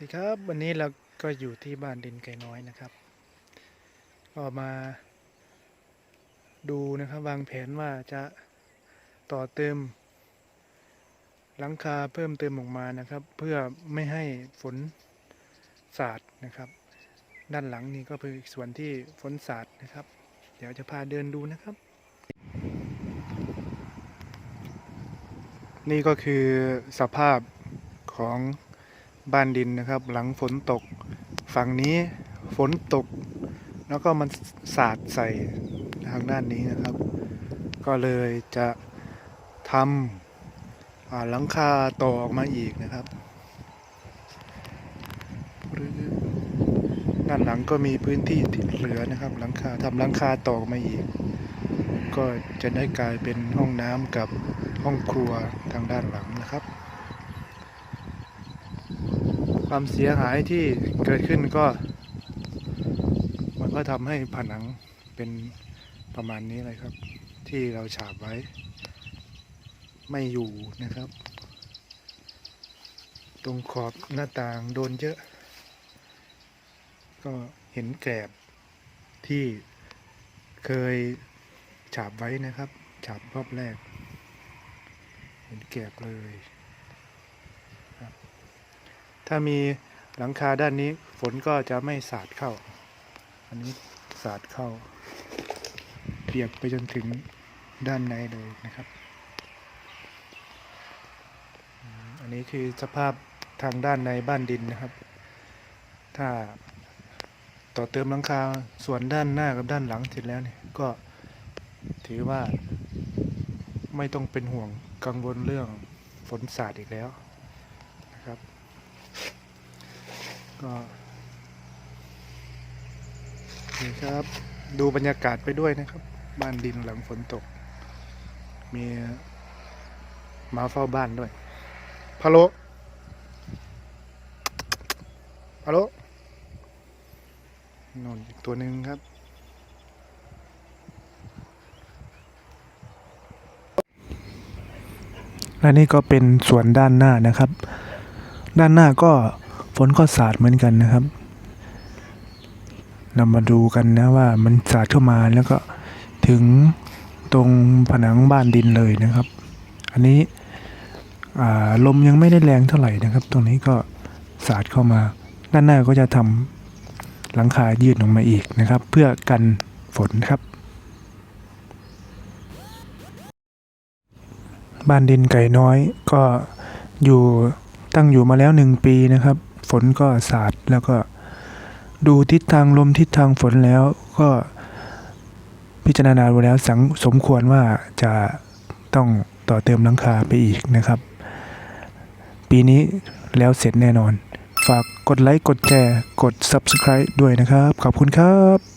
ดีครับวันนี้เราก็อยู่ที่บ้านดินไก่น้อยนะครับ ก็มาดูนะครับวางแผนว่าจะต่อเติม หลังคาเพิ่มเติมออกมานะครับ เพื่อไม่ให้ฝนสาดนะครับ ด้านหลังนี่ก็เป็นส่วนที่ฝนสาดนะครับ เดี๋ยวจะพาเดินดูนะครับ นี่ก็คือสภาพของ บ้านดินนะครับ หลังฝนตก ฝั่งนี้ฝนตก แล้วก็มันสาดใส่ทางด้านนี้นะครับ ก็เลยจะทำหลังคาต่อออกมาอีกนะครับด้านหลังก็มีพื้นที่ที่เหลือนะครับ หลังคาทำหลังคาต่อออกมาอีก ก็จะได้กลายเป็นห้องน้ำกับห้องครัวทางด้านหลังนะครับ ความเสียหายที่เกิดขึ้นก็ มันก็ทำให้ผนังเป็นประมาณนี้เลยครับ ที่เราฉาบไว้ ไม่อยู่นะครับ ตรงขอบหน้าต่างโดนเยอะ ก็เห็นแกลบที่เคยฉาบไว้นะครับ ฉาบรอบแรก เห็นแกลบเลย ถ้ามีหลังคาด้านนี้ฝนก็จะไม่สาดเข้า อันนี้สาดเข้าเปียกไปจนถึงด้านในเลยนะครับ อันนี้คือสภาพทางด้านในบ้านดินนะครับ ถ้าต่อเติมหลังคาส่วนด้านหน้ากับด้านหลังเสร็จแล้วเนี่ยก็ถือว่าไม่ต้องเป็นห่วงกังวลเรื่องฝนสาดอีกแล้วนะครับ ก็นี่ครับ ดูบรรยากาศไปด้วยนะครับ บ้านดินหลังฝนตก มีมาเฝ้าบ้านด้วยพะโลพะโลนนอีกตัวหนึ่งครับและนี่ก็เป็นส่วนด้านหน้านะครับ ด้านหน้าก็ ฝนก็สาดเหมือนกันนะครับ เรามาดูกันนะว่ามันสาดเข้ามาแล้วก็ถึงตรงผนังบ้านดินเลยนะครับ อันนี้ลมยังไม่ได้แรงเท่าไหร่นะครับ ตรงนี้ก็สาดเข้ามา ด้านหน้าก็จะทำหลังคายืดออกมาอีกนะครับ เพื่อกันฝนครับ บ้านดินไก่น้อยก็อยู่ตั้งอยู่มาแล้วหนึ่งปีนะครับ ฝนก็สาดแล้วก็ดูทิศทางลมทิศทางฝนแล้วก็พิจารณาดูแล้วสังสมควรว่าจะต้องต่อเติมหลังคาไปอีกนะครับ ปีนี้แล้วเสร็จแน่นอน ฝากกดไลค์ กดแชร์ กด Subscribe ด้วยนะครับ ขอบคุณครับ